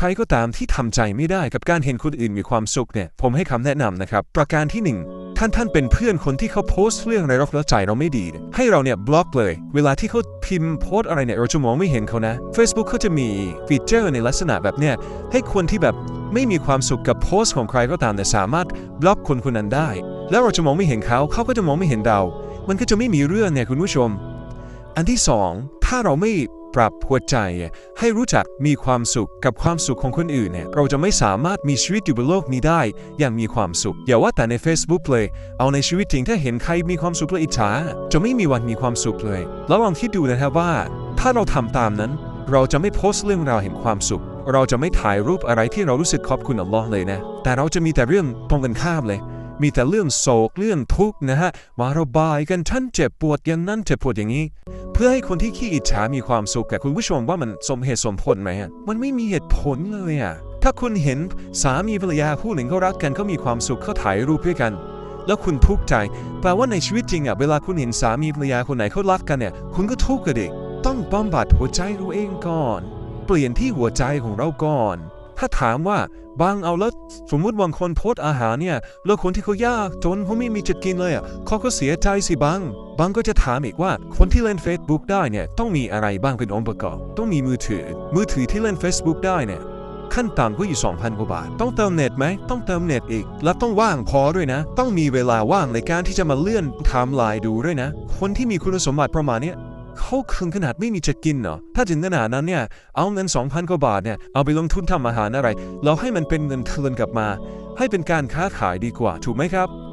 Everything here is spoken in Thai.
ใครก็ตามที่ทำใจไม่ได้กับการเห็นคนอื่นมีความสุขเนี่ย ผมให้คำแนะนำนะครับ ประการที่หนึ่งท่านท่านเป็นเพื่อนคนที่เขาโพสต์เรื่องอะไรแล้วใจเราไม่ดี ให้เราเนี่ยบล็อกเลย เวลาที่เขาพิมพ์โพสต์อะไรเนี่ยเราจะมองไม่เห็นเขานะ Facebook เขาจะมีฟีเจอร์ในลักษณะแบบเนี้ยให้คนที่แบบไม่มีความสุขกับโพสต์ของใครก็ตามเนี่ยสามารถบล็อกคนคนนั้นได้ แล้วเราจะมองไม่เห็นเขาเขาก็จะมองไม่เห็นเรา มันก็จะไม่มีเรื่องเนี่ยคุณผู้ชม อันที่สองถ้าเราไม่ ปรับหัวใจ ให้รู้จักมีความสุขกับความสุขของคนอื่นเนี่ยเราจะไม่สามารถมีชีวิตอยู่บนโลกนี้ได้ อย่างมีความสุข อย่าว่าแต่ใน Facebook เลย เอาในชีวิตจริงถ้าเห็นใครมีความสุขแล้วอิจฉาจะไม่มีวันมีความสุขเลย แล้วลองคิดดูนะครับว่า ถ้าเราทำตามนั้น เราจะไม่โพสต์เรื่องราวแห่งความสุข เราจะไม่ถ่ายรูปอะไรที่เรารู้สึกขอบคุณอัลลอฮ์เลยนะ แต่เราจะมีแต่เรื่องตรงกันข้ามเลย มีแต่เรื่องโศกเรื่องทุกข์นะฮะมาระบายกันท่านเจ็บปวดอย่างนั้นเจ็บปวดอย่างนี้ เพื่อให้คนที่ขี้อิจฉามีความสุขกับคุณผู้ชมว่ามันสมเหตุสมผลไหมฮะมันไม่มีเหตุผลเลยอะถ้าคุณเห็นสามีภรรยาคู่หนึ่งเขารักกันเขามีความสุขเขาถ่ายรูปด้วยกัน แล้วคุณทุกข์ใจแปลว่าในชีวิตจริงอะเวลาคุณเห็นสามีภรรยาคนไหนเขารักกันเนี่ยคุณก็ทุกข์กันดิต้องบำบัดหัวใจเราเองก่อน เปลี่ยนที่หัวใจของเราก่อน ถ้าถามว่าบางเอาแล้วสมมุติบางคนโพสอาหารเนี่ยแล้วคนที่เขายากจนเขาไม่มีจะกินเลยอะเขาก็เสียใจสิบางบางก็จะถามอีกว่าคนที่เล่น Facebook ได้เนี่ยต้องมีอะไรบ้างเป็นองค์ประกอบ ต้องมีมือถือ มือถือที่เล่น Facebook ได้เนี่ยขั้นต่ำก็อยู่ 2,000 กว่าบาท ต้องเติมเน็ตไหม ต้องเติมเน็ตอีก แล้วต้องว่างพอด้วยนะ ต้องมีเวลาว่างในการที่จะมาเลื่อนไทม์ไลน์ดูด้วยนะ คนที่มีคุณสมบัติประมาณนี้ เขาคืนขนาดไม่มีจะกินเนาะถ้าถึงขนาดนั้นเนี่ย เอาเงิน 2,000 กว่าบาทเนี่ย เอาไปลงทุนทำอาหารอะไร เราให้มันเป็นเงินคืนกลับมา ให้เป็นการค้าขายดีกว่า ถูกไหมครับ